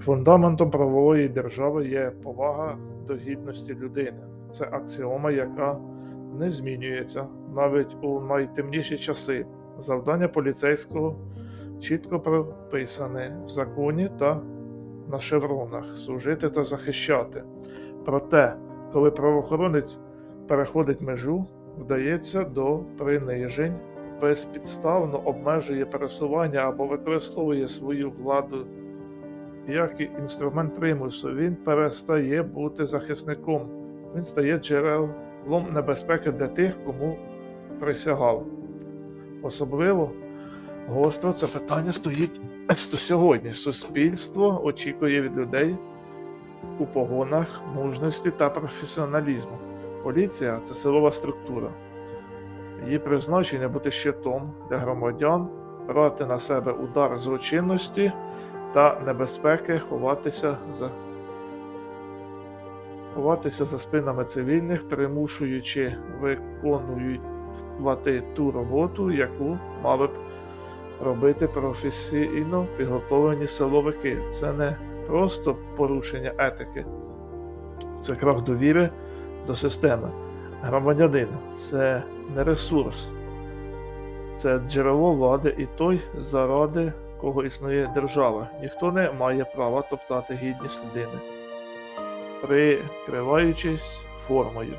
Фундаментом правової держави є повага до гідності людини. Це аксіома, яка не змінюється навіть у найтемніші часи. Завдання поліцейського чітко прописане в законі та на шевронах служити та захищати. Проте, коли правоохоронець переходить межу, вдається до принижень, безпідставно обмежує пересування або використовує свою владу як і інструмент примусу, він перестає бути захисником, він стає джерелом небезпеки для тих, кому присягав. Особливо гостро це питання стоїть сьогодні. Суспільство очікує від людей у погонах мужності та професіоналізму. Поліція це силова структура. Її призначення бути щитом для громадян, брати на себе удар злочинності та небезпеки ховатися за ховатися за спинами цивільних, примушуючи виконувати ту роботу, яку мали б робити професійно підготовлені силовики. Це не просто порушення етики, це крок довіри до системи. Громадянина це не ресурс, це джерело влади і той, заради кого існує держава. Ніхто не має права топтати гідність людини, прикриваючись формою.